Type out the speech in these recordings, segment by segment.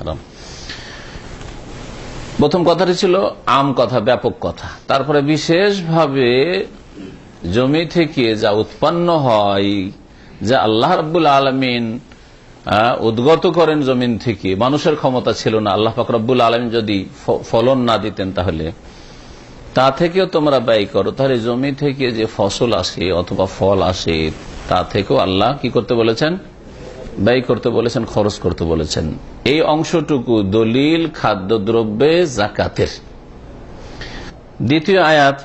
হারাম প্রথম কথাটি ছিল আম কথা, ব্যাপক কথা। তারপরে বিশেষভাবে জমি থেকে যা উৎপন্ন হয়, যা আল্লাহ রব্বুল আলমিন উদ্গত করেন জমিন থেকে, মানুষের ক্ষমতা ছিল না। আল্লাহ ফাকরবুল আলম যদি ফলন না দিতেন তাহলে, তা থেকেও তোমরা ব্যয় করো। তাহলে জমি থেকে যে ফসল আসে অথবা ফল আসে, তা থেকেও আল্লাহ কি করতে বলেছেন? ব্যয় করতে বলেছেন, খরচ করতে বলেছেন। এই অংশটুকু দলিল, খাদ্যদ্রব্যে জাকাতের। দ্বিতীয় আয়াত,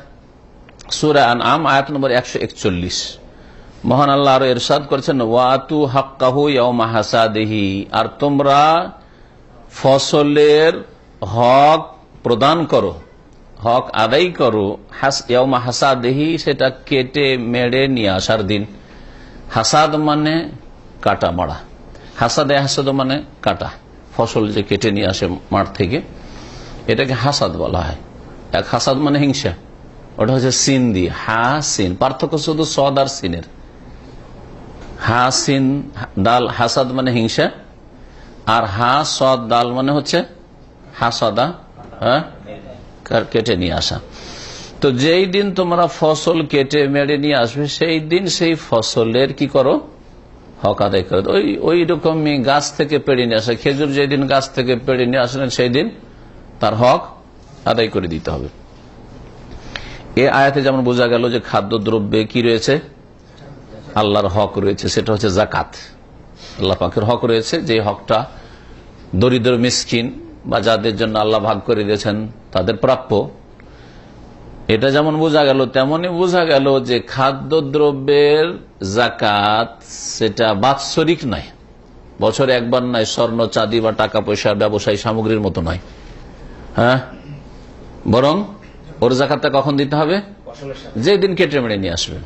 সুরা আম আয়াত নম্বর একশো একচল্লিশ। মহান আল্লাহ আরও এরশাদ করেছেন, ওয়াতু হাক্কাহু হাসাদিহি আর তোমরা ফসলের হক প্রদান করো, হক আদায় করো হাসাদিহি, সেটা কেটে মেড়ে নিয়ে আসার দিন। হাসাদ মানে কাটা মারা হাসাদে হাসাদ মানে কাটা। ফসল যে কেটে নিয়ে আসে মাঠ থেকে, এটাকে হাসাদ বলা হয়। এক হাসাদ মানে হিংসা। ওটা হচ্ছে সিন দিয়ে, হা সিন। পার্থক্য শুধু সদ আর সিনের। হা সিন দাল হাসাদ মানে হিংসা। আর হা সদ, ডাল মানে হচ্ছে হাসাদা হ্যাঁ কেটে নিয়ে আসা। তো যেই দিন তোমরা ফসল কেটে মেরে নিয়ে আসবে, সেই দিন সেই ফসলের কি করো? হক আদায় করে। ওই ওই রকমই গাছ থেকে পেড়ে নিয়ে আসে। খেজুর যেদিন গাছ থেকে পেড়ে নিয়ে আসলেন সেই দিন তার হক আদায় করে দিতে হবে। এ আয়াতে যেমন বোঝা গেল যে খাদ্যদ্রব্যে কি রয়েছে? আল্লাহর হক রয়েছে, সেটা হচ্ছে জাকাত আল্লাহ পাকের হক রয়েছে যে হকটা দরিদ্র, মিসকিন বা যাদের জন্য আল্লাহ ভাগ করে দিয়েছেন, তাদের প্রাপ্য। এটা যেমন বোঝা গেল, তেমনই বোঝা গেল যে খাদ্যদ্রব্যের জাকাত সেটা বাৎসরিক নয়। বছরে একবার নয়, স্বর্ণ, চাঁদি বা টাকা পয়সা, ব্যবসায়ী সামগ্রীর মতো নয়। হ্যাঁ? বরং ওর জাকাতটা কখন দিতে হবে? যেদিন কেটে মেরে নিয়ে আসবেন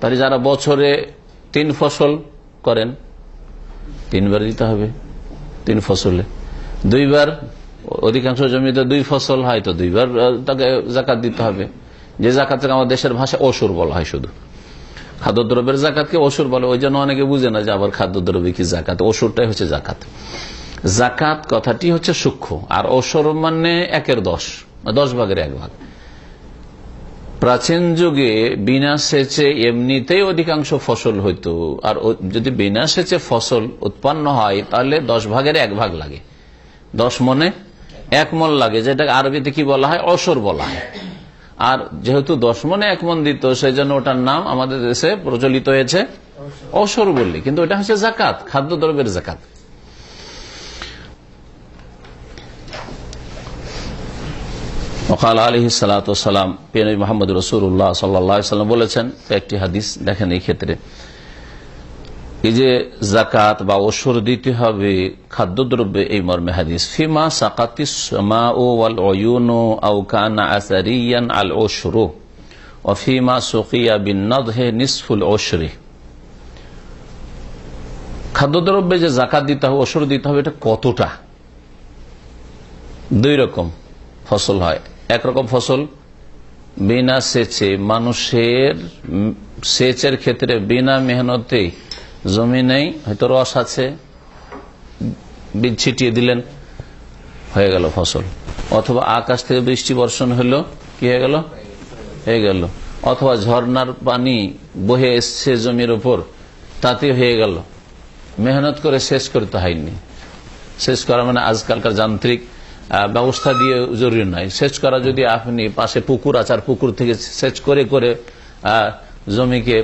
তাহলে যারা বছরে তিন ফসল করেন, তিনবার দিতে হবে, তিন ফসলে। দুইবার অধিকাংশ জমিতে দুই ফসল হয় তো দুইবার তাকে জাকাত দিতে হবে। যে জাকাতকে আমাদের দেশের ভাষায় অসুর বলা হয় শুধু। খাদ্যদ্রব্যের জাকাতকে অসুর বলে, ওই জন্য অনেকে বুঝে না যে আবার খাদ্যদ্রব্য কি জাকাত। অসুরটাই হচ্ছে জাকাত। জাকাত কথাটি হচ্ছে সূক্ষ্ম, আর অসুর মানে একের দশ দশ ভাগের এক ভাগ। প্রাচীন যুগে বিনা সেচে এমনিতেই অধিকাংশ ফসল হইতো, আর যদি বিনা সেচে ফসল উৎপন্ন হয়, তাহলে দশ ভাগের এক ভাগ লাগে। দশ মনে এক মন লাগে যেটা আরবিতে কি বলা হয়? অসর বলা হয়। আর যেহেতু দশ মনে এক মন দিত সেই জন্য ওটার নাম আমাদের দেশে প্রচলিত হয়েছে অসর বললি। কিন্তু ওটা হচ্ছে জাকাত খাদ্যদ্রব্যের জাকাত ওকাল আলহি মোহাম্মদ রসুল্লাহ সাল্লাম বলেছেন একটি হাদিস দেখেন এই ক্ষেত্রে। এই যে জাকাত বা ওসর দিতে হবে, খাদ্যদ্রব্যে এই মর্মে হাদিস। ফিমা সাকাতিস মা ও আসারিয়ান আল ওসরো অফিমা সুকিয়া বিন নদহে নিসফুল ওসরে খাদ্যদ্রব্যে যে জাকাত দিতে হবে ওসর দিতে হবে, এটা কতটা? দুই রকম ফসল হয়। একরকম ফসল, বিনা সেচে মানুষের সেচের ক্ষেত্রে বিনা মেহনতে জমি নেই, হয়তো রস আছে, বীজ ছিটিয়ে দিলেন, হয়ে গেল ফসল। অথবা আকাশ থেকে বৃষ্টি বর্ষণ হলো, কি হয়ে গেল? হয়ে গেল। অথবা ঝর্ণার পানি বহে এসছে জমির উপর, তাতে হয়ে গেল। মেহনত করে শেষ করতে হয়নি। শেষ করা মানে আজকালকার যান্ত্রিক ব্যবস্থা দিয়ে জরুরি নয়। সেচ করা যদি আপনি পাশে পুকুর আছে আর পুকুর থেকে সেচ করে করে জমিকে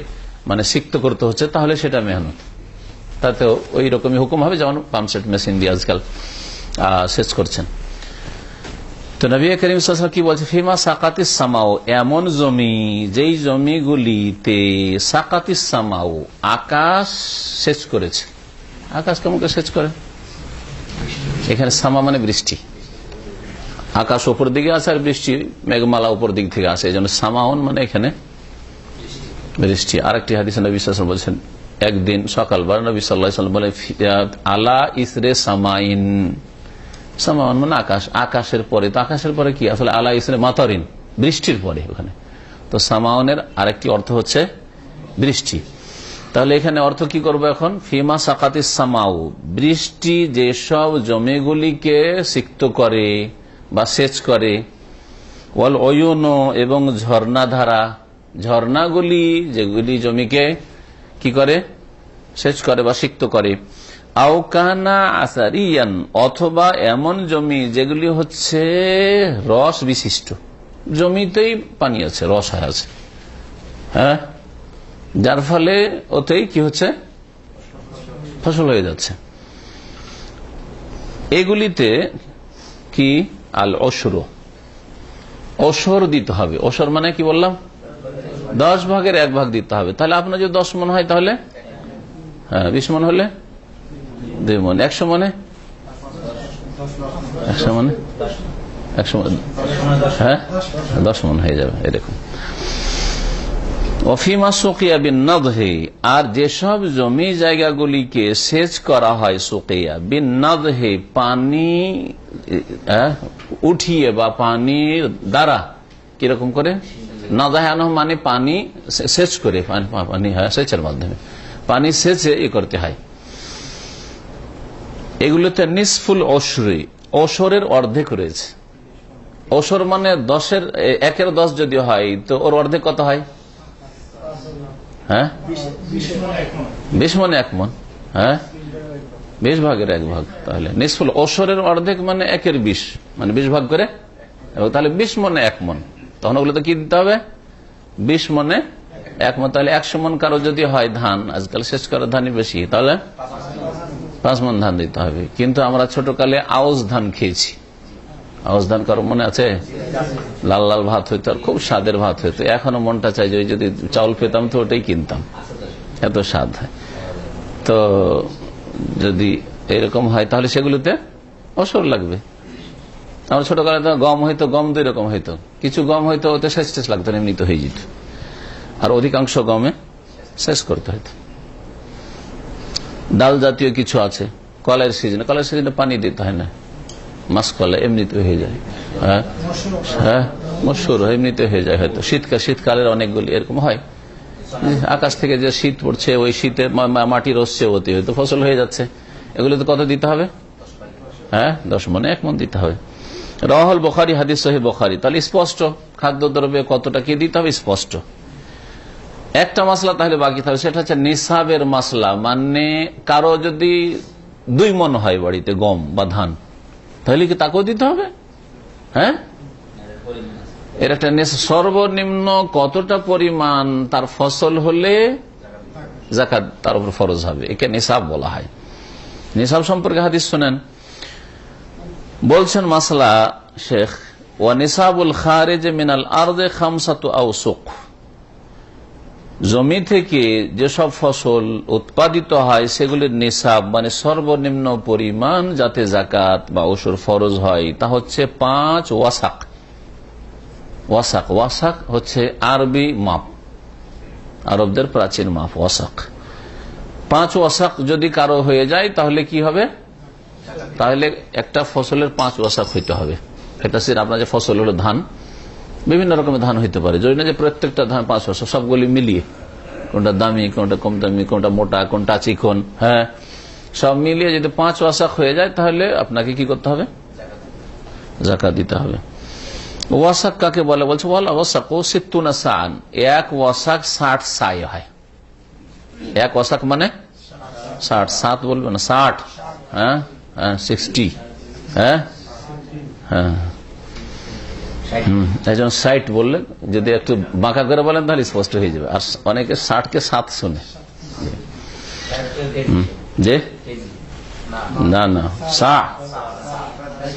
মানে সিক্ত করতে হচ্ছে, তাহলে সেটা মেহনত। তাতেও ওই রকমই হুকুম হবে যেমন পাম্পসেট মেশিন দিয়ে আজকাল সেচ করছেন। তো নবী করিম কি বলছে? ফিমা সাকাতিস সামাও এমন জমি, যেই জমিগুলিতে সাকাতিস সামাও আকাশ সেচ করেছে। আকাশ কেমন করে সেচ করে? এখানে সামা মানে বৃষ্টি। আকাশ ওপর দিকে আসে আর বৃষ্টি, মেঘমালা উপর দিক থেকে আসে এই জন্য সামাউন মানে এখানে বৃষ্টি আরেকটি হাদিস নবী বলছেন, একদিন সকালবার নবী সাল্লাম বলে আলা ইসরে সামাইন। সামাউন মানে আকাশ। আকাশের পরে, তো আকাশের পরে কি? আসলে আলা ইসরে মাতারিন, বৃষ্টির পরে ওখানে। তো সামাউনের আরেকটি অর্থ হচ্ছে বৃষ্টি। তাহলে এখানে অর্থ কি করব এখন? ফিমা সাকাতি সামাউ, বৃষ্টি যেসব জমিগুলিকে সিক্ত করে বা সেচ করে, ওয়াল অয়ন এবং ঝর্ণাধারা ঝর্ণাগুলি, যেগুলি জমিকে কি করে? সেচ করে বা সিক্ত করে। আওকানা আসারিয়ান, অথবা এমন জমি যেগুলি হচ্ছে রস বিশিষ্ট। জমিতেই পানি আছে, রস আছে। হ্যাঁ? যার ফলে ওতেই কি হচ্ছে? ফসল হয়ে যাচ্ছে। এগুলিতে কি? আল অসুর অসর দিতে হবে। অসর মানে কি বললাম? দশ ভাগের এক ভাগ দিতে হবে। তাহলে আপনার যদি দশ মন হয় তাহলে? হ্যাঁ বিশ মন হলে? দুই মন। একশো মনে? একশো মনে? একশো হ্যাঁ? দশ মন হয়ে যাবে এরকম অফিমা সুকিয়া বিন নদহে, আর যেসব জমি জায়গাগুলিকে সেচ করা হয় সুকিয়া, বিন নদহে, পানি উঠিয়ে বা পানির দ্বারা, কীরকম করে? নদাহান মানে পানি সেচ করে পানি- পানি হয়, সেচের মাধ্যমে। পানি সেচে করতে হয়। এগুলোতে অসরি অসরের অর্ধেক রয়েছে। অসর মানে দশের একের দশ যদি হয়, তো ওর অর্ধেক কত হয়? হ্যাঁ? বিশ মনে এক মন। হ্যাঁ? বিশ ভাগের এক ভাগ, তাহলে। নিসফুল অসরের অর্ধেক মানে একের বিশ মানে বিশ ভাগ করে তাহলে বিশ মনে এক মন। তখন ওগুলো তো কি দিতে হবে? বিশ মনে এক মন। তাহলে একশো মন কারও যদি হয় ধান, আজকাল শেষ করা ধানই বেশি, তাহলে পাঁচ মন ধান দিতে হবে। কিন্তু আমরা ছোটকালে আউশ ধান খেয়েছি। আউশ ধান কারও মনে আছে? লাল লাল ভাত হইতো, আর খুব স্বাদের ভাত হইতো। এখনও মনটা চাই যে যদি চাউল পেতাম তো ওটাই কিনতাম। এত স্বাদ হয়। তো যদি এরকম হয়, তাহলে সেগুলোতে অসর লাগবে। আমরা ছোটকালে তো গম হইতো গম দুই রকম হইতো। কিছু গম হইতো ওতে শেষ শেষ লাগতো না, এমনিতে হয়ে যেত। আর অধিকাংশ গমে শেষ করতে হইতো। ডাল জাতীয় কিছু আছে কলের সিজনে কলের সিজনে পানি দিতে হয় না। মাছ কলা এমনিতে হয়ে যায়। হ্যাঁ? হ্যাঁ? মশুর এমনিতে হয়ে যায় হয়তো। শীতকাল শীতকালের অনেকগুলি এরকম হয়। আকাশ থেকে যে শীত পড়ছে ওই শীতে মাটি রসছে ওতে হয়তো ফসল হয়ে যাচ্ছে। এগুলো তো কত দিতে হবে? হ্যাঁ? দশ মনে এক মন দিতে হবে। রহল বখারি, হাদিস সহি বখারি। তাহলে স্পষ্ট খাদ্যদ্রব্যে কতটা কি দিতে হবে? স্পষ্ট। একটা মশলা তাহলে বাকি থাকবে, সেটা হচ্ছে নিসাবের মশলা মানে কারও যদি দুই মন হয় বাড়িতে, গম বা ধান, তাহলে কি তাকেও দিতে হবে? হ্যাঁ? এর একটা সর্বনিম্ন কতটা পরিমাণ তার ফসল হলে জাকাত তার উপর ফরজ হবে? একে নিসাব বলা হয়। নিসাব সম্পর্কে হাদিস শোনেন। বলছেন মাসলা, শেখ, ওয়া নিসাবুল খারেজ মিনাল আরদে খামসাতু জমি থেকে যেসব ফসল উৎপাদিত হয়, সেগুলির নিসাব মানে সর্বনিম্ন পরিমাণ যাতে জাকাত বা ওসুর ফরজ হয়, তা হচ্ছে পাঁচ ওয়াসাক। ওয়াসাক ওয়াসাক হচ্ছে আরবি মাপ। আরবদের প্রাচীন মাপ, ওয়াসাক। পাঁচ ওয়াসাক যদি কারও হয়ে যায়, তাহলে কি হবে? তাহলে একটা ফসলের পাঁচ ওয়াসাক হইতে হবে। এটা সে আপনার যে ফসল হলো ধান। বিভিন্ন রকমের ধান হইতে পারে। যদি না যে প্রত্যেকটা ধান পাঁচ ওয়াসাক সবগুলি মিলিয়ে। কোনটা দামি, কোনটা কম দামি, কোনটা মোটা, কোনটা চিকন হ্যাঁ? সব মিলিয়ে যদি পাঁচ ওয়াসাক হয়ে যায়, তাহলে আপনাকে কি করতে হবে? জাকাত দিতে হবে। ওয়াসাক কাকে বলে? বলছে বল ওয়াসাক ও সিত্তুনা সান এক ওয়াসাক ষাট সাই হয়। এক ওয়াসাক মানে ষাট, সাত বলবে না, ষাট। হ্যাঁ? সিক্সটি হ্যাঁ? হ্যাঁ। হুম, একজন ষাট বললে যদি একটু বাঁকা করে বলেন তাহলে স্পষ্ট হয়ে যাবে। আর অনেকে ষাটকে সাত শুনে। যে? না না সা।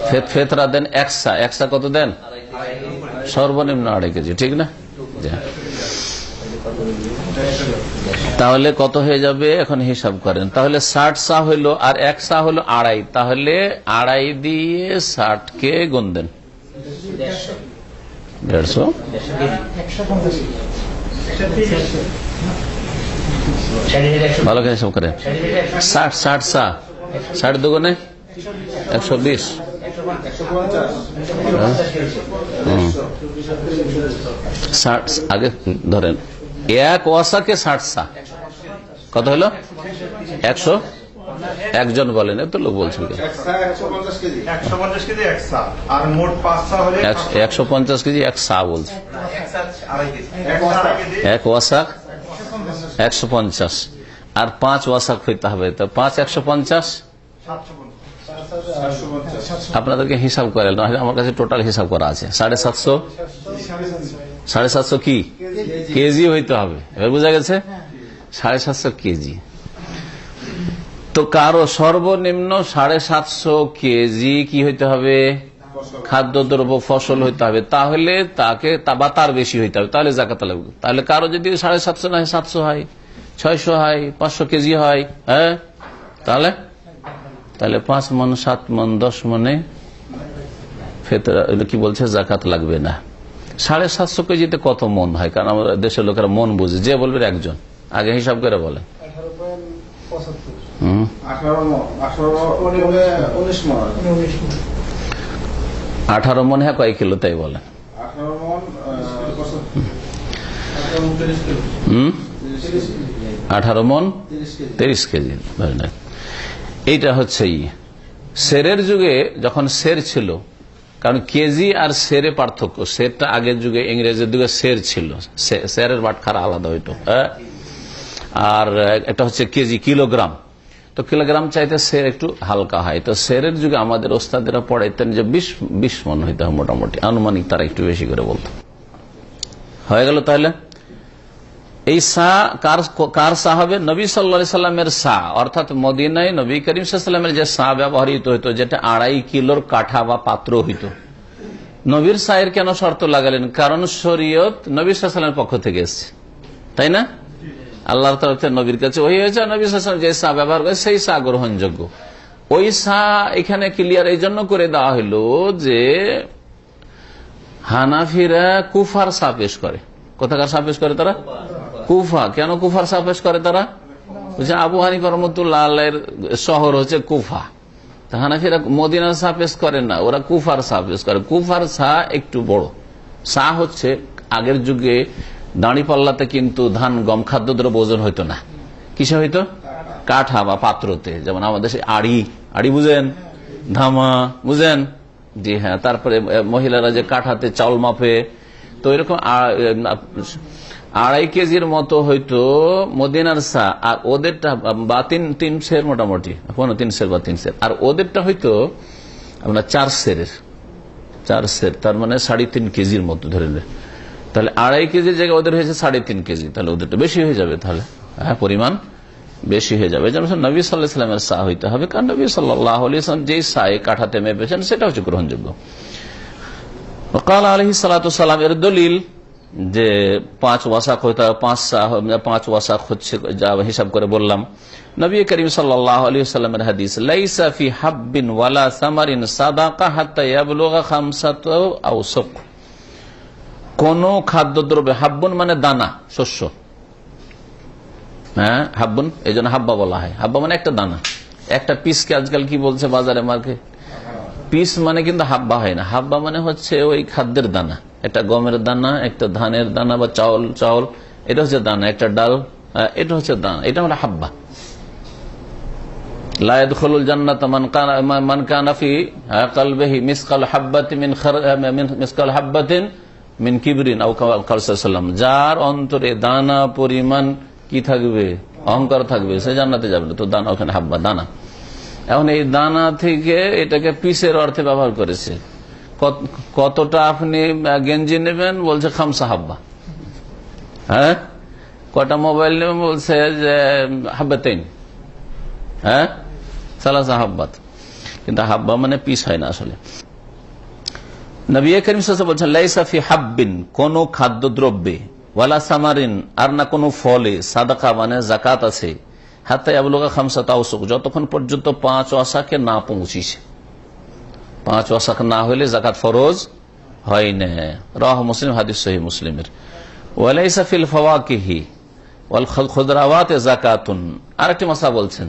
ফেত ফেতরা দেন একসা একসা কত দেন? সর্বনিম্ন আড়াই কেজি ঠিক না। তাহলে কত হয়ে যাবে? এখন হিসাব করেন। তাহলে ষাট সা হইল আর এক সা হলো আড়াই। তাহলে আড়াই দিয়ে ষাটকে গুণ দেন? দেড়শো। ভালো করে হিসাব করেন। ষাট ষাট সা। ষাট দুগুনে একশো বিশ। ষাট, আগে ধরেন। এক ওয়াসাকে ষাট সা কত হলো? একশো? একজন বলেন এত লোক বলছিল? একশো পঞ্চাশ কেজি এক সা বলছে। এক ওয়াসাক একশো পঞ্চাশ। আর পাঁচ ওয়াসাক হইতে হবে। তো পাঁচ একশো পঞ্চাশ? আপনাদেরকে হিসাব করে আমার কাছে টোটাল হিসাব করা আছে। সাড়ে সাতশো? সাড়ে সাতশো কি? কেজি হইতে হবে। এবার বোঝা গেছে? সাড়ে সাতশো কেজি। তো কারও সর্বনিম্ন সাড়ে সাতশো কেজি কি হইতে হবে? খাদ্যদ্রব্য, ফসল হইতে হবে। তাহলে তাকে বা তার বেশি হইতে হবে। তাহলে জাকাত লাগবে। তাহলে কারও যদি সাড়ে সাতশো না হয় সাতশো হয়, ছয়শো হয়, পাঁচশো কেজি হয় হ্যাঁ? তাহলে? তাহলে পাঁচ মন, সাত মন, দশ মনে ফেতরা কি বলছে? জাকাত লাগবে না। সাড়ে সাতশো কেজিতে কত মন হয়? কারণ আমাদের দেশের লোকেরা মন বুঝে। যে বলবে একজন। আগে হিসাব করে বলেন হুম। আঠারো মন। মনে মন মন। হ্যাঁ কয় কিলো তাই বলেন আঠারো মন হুম? আঠারো মন তিরিশ কেজি। এইটা হচ্ছে। সেরের যুগে যখন সের ছিল কারণ কেজি আর সেরে পার্থক্য। সেরটা আগের যুগে ইংরেজের যুগে সের ছিল। সেরের বাটখারা আলাদা হইতো? আর এটা হচ্ছে কেজি, কিলোগ্রাম। তো কিলোগ্রাম চাইতে সের একটু হালকা হয়। তো সেরের যুগে আমাদের ওস্তাদেরা পড়াইতেন যে বিশ বিশ মন হইতে হয় মোটামুটি। আনুমানিক তারা একটু বেশি করে বলতো। হয়ে গেল তাহলে? এই সা কার সা হবে? নবী সাল্লা সাল্লামের সা। অর্থাৎ মদিনায় নবী করিম সাল্লামের যে সা ব্যবহৃত হইতো, যেটা আড়াই কিলোর কাঠা বা পাত্র হইতো। নবীর সায়ের কেন শর্ত লাগালেন? কারণ শরীয়ত নবী সাল্লামের পক্ষ থেকে এসছে। তাই না? আল্লাহর তরফ থেকে নবীর কাছে ওই হয়েছে নবী সাল্লাম যে সা ব্যবহার করে, সেই সা গ্রহণযোগ্য। ওই সা এখানে ক্লিয়ার এই জন্য করে দেওয়া হলো যে হানাফিরা কুফার সা পেশ করে। কোথাকার সা পেশ করে তারা? কুফা, কেন কুফার সা পেশ করে তারা? বলছে, আবু হানিফা রহমতুল্লাহ আল্লাহের শহর হচ্ছে কুফা। হানাফিরা মদিনার সা পেশ করে না, ওরা কুফার সা পেশ করে। কুফার সা একটু বড়। সা হচ্ছে, আগের যুগে দাঁড়ি পাল্লাতে কিন্তু ধান, গম, খাদ্য খাদ্যদ্রব্য ওজন হইতো না। কিসে হইতো? কাঠা বা পাত্রতে। যেমন আমাদের সেই আড়ি আড়ি বুঝেন? ধামা বুঝেন? জি হ্যাঁ তারপরে মহিলারা যে কাঠাতে চাউল মাপে, তো এরকম আড়াই কেজির মতো হয়তো মদিনার সা আর ওদেরটা বা তিন তিন সের মোটামুটি। কোনো তিন সের বা তিন সের। আর ওদেরটা হয়তো আপনার চার সেরের। চার সের, তার মানে সাড়ে তিন কেজির মতো ধরে নেন তাহলে আড়াই কেজির জায়গায় ওদের হয়েছে সাড়ে তিন কেজি। তাহলে ওদেরটা বেশি হয়ে যাবে তাহলে। হ্যাঁ পরিমাণ বেশি হয়ে যাবে। যেমন নবী সাল্লাহ সাল্লামের সা হইতে হবে, কারণ নবী সাল্লাহ আলিয়াম যেই সায়ে কাঠাতে মেপেছেন সেটা হচ্ছে গ্রহণযোগ্য। কাল আলহি সালাম এর দলিল যে পাঁচ ওয়াসাক হইতে পাঁচ সা পাঁচ ওয়াসাক হচ্ছে যা হিসাব করে বললাম। নবী করিম সাল্লাহ সাল্লামের হাদিস, লাইসা ফি হাব্বিন ওয়ালা সামারিন সাদাকা হাত্তা খামসাত আউসাক কোন খাদ্যদ্রব্য হাব্বুন মানে দানা, শস্য। হ্যাঁ হাব্বুন এই জন্য হাব্বা বলা হয়। হাব্বা মানে একটা দানা। একটা পিসকে আজকাল কি বলছে বাজারে মার্কেট পিস মানে কিন্তু হাব্বা হয় না। হাব্বা মানে হচ্ছে ওই খাদ্যের দানা। একটা গমের দানা, একটা ধানের দানা বা চাউল চাউল, এটা হচ্ছে দানা, একটা ডাল এটা হচ্ছে দানা, এটা মানে হাব্বা। মান যার অন্তরে দানা পরিমাণ কি থাকবে? অহংকার থাকবে, সে জান্নাতে যাবে তো দানা ওখানে হাব্বা, দানা। এখন এই দানা থেকে এটাকে পিসের অর্থে ব্যবহার করেছে। কতটা আপনি গেঞ্জি নেবেন? বলছে, খামসা হাব্বা। হ্যাঁ? কটা মোবাইল নেবেন? বলছে, যে, হাব্বা হাব্বাতেন হ্যাঁ? সালাসা হাব্বাত কিন্তু হাব্বা মানে পিস হয় না আসলে। বলছেন কোন খাদ্য দ্রব্যে ওয়ালা সামারিন, আর না কোনো ফলে, সাদাকা মানে জাকাত আছে। হাতে আবলুকা খামসা তাওসুক, যতক্ষণ পর্যন্ত পাঁচ অশাকে না পৌঁছিছে পাঁচ অশাক না হলে জাকাত ফরজ হয় না। রাহ মুসলিম, হাদিস সহি মুসলিমের। ওয়ালাইসা ফিল ফাওয়াকিহি ওয়াল খুদরাওয়াতে জাকাতুন আরেকটি মশা বলছেন,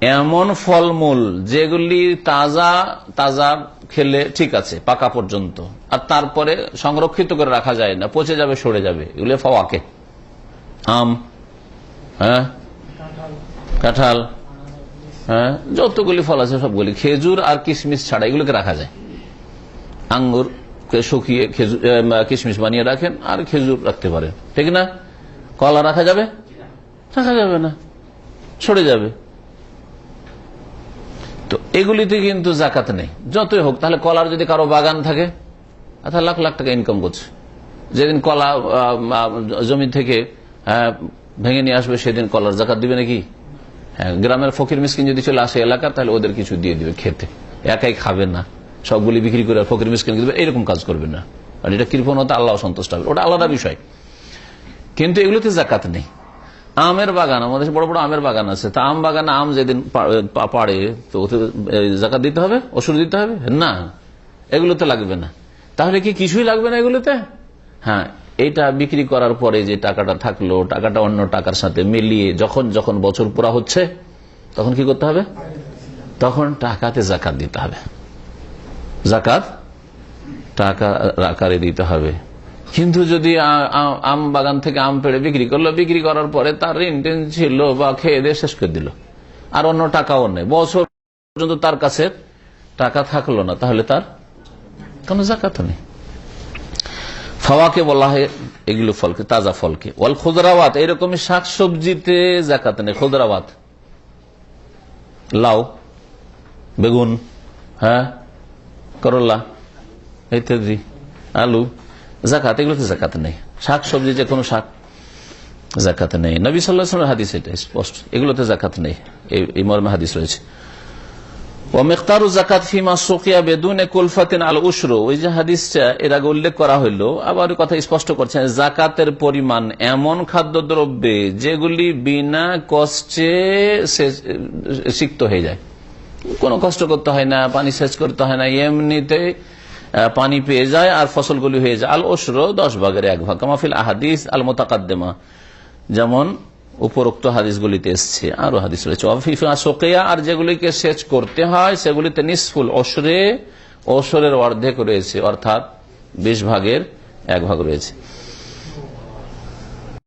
এমন ফলমূল যেগুলি তাজা তাজা খেলে ঠিক আছে, পাকা পর্যন্ত, আর তারপরে সংরক্ষিত করে রাখা যায় না, পচে যাবে, সরে যাবে, এগুলো ফাওয়াকে। আম হ্যাঁ? কাঁঠাল। হ্যাঁ? যতগুলি ফল আছে সবগুলি। খেজুর আর কিশমিশ ছাড়া এগুলোকে রাখা যায়। আঙ্গুরকে শুকিয়ে কিশমিশ বানিয়ে রাখেন আর খেজুর রাখতে পারেন। ঠিক না? কলা রাখা যাবে? রাখা যাবে না। সরে যাবে। তো এগুলিতে কিন্তু জাকাত নেই। যতই হোক তাহলে কলার যদি কারও বাগান থাকে তাহলে লাখ লাখ টাকা ইনকাম করছে। যেদিন কলা জমি থেকে আহ, ভেঙে নিয়ে আসবে সেদিন কলার জাকাত দিবে নাকি? হ্যাঁ গ্রামের ফকির মিসকিন যদি চলে আসে এলাকা, তাহলে ওদের কিছু দিয়ে দিবে খেতে। একাই খাবে না। সবগুলি বিক্রি করে ফকির মিসকিন দিবে, এরকম কাজ করবে না। আর এটা কৃপণতা আল্লাহ সন্তুষ্ট হবে। ওটা আলাদা বিষয়। কিন্তু এগুলোতে জাকাত নেই। আমের বাগান, আমাদের বড় বড় আমের বাগান আছে। তা আম বাগানে আম যেদিন পাড়ে, তো ওতে জাকাত দিতে হবে? ওষুধ দিতে হবে? না। এগুলোতে লাগবে না। তাহলে কি কিছুই লাগবে না এগুলোতে? হ্যাঁ এটা বিক্রি করার পরে যে টাকাটা থাকল, টাকাটা অন্য টাকার সাথে মিলিয়ে যখন যখন বছর পুরা হচ্ছে, তখন কি করতে হবে? তখন টাকাতে জাকাত দিতে হবে। জাকাত টাকা আকারে দিতে হবে। কিন্তু যদি আম বাগান থেকে আম পেড়ে বিক্রি করল, বিক্রি করার পরে তার ঋণ টেন ছিল বা খেয়ে দিয়ে শেষ করে দিল। আর অন্য টাকাও নেই। বছর পর্যন্ত তার কাছে টাকা থাকল না, তাহলে তার কোনো জাকাত নেই। ফাওয়াকে বলা হয় এগুলো ফলকে, তাজা ফলকে। ওয়াল খুদরাওয়াত, এরকমই শাক সবজিতে জাকাত নেই। খুদরাওয়াত। লাউ, বেগুন হ্যাঁ? করলা, ইত্যাদি। আলু জাকাত এগুলোতে জাকাত নেই। শাক সবজি যে কোনো শাক জাকাত নেই। নবী সাল্লাহ হাদিস এটা স্পষ্ট। এগুলোতে জাকাত নেই। এই মর্মে হাদিস রয়েছে। জাকাত আল ওই যে হাদিসটা উল্লেখ করা হইল, আবার স্পষ্ট জাকাতের পরিমাণ এমন খাদ্যদ্রব্যে যেগুলি বিনা কষ্টে সিক্ত হয়ে যায়। কোনো কষ্ট করতে হয় না, পানি সেচ করতে হয় না, এমনিতে পানি পেয়ে যায় আর ফসলগুলি হয়ে যায়। আল ওসর দশ ভাগের এক ভাগ। কামাফিল আহাদিস আল মোতাকাদ্দেমা যেমন উপরোক্ত হাদিসগুলিতে এসছে। আরও হাদিস রয়েছে। আর যেগুলিকে সেচ করতে হয়, সেগুলিতে নিষ্ফুল অসরে, অসরের অর্ধেক রয়েছে, অর্থাৎ বিশ ভাগের এক ভাগ রয়েছে।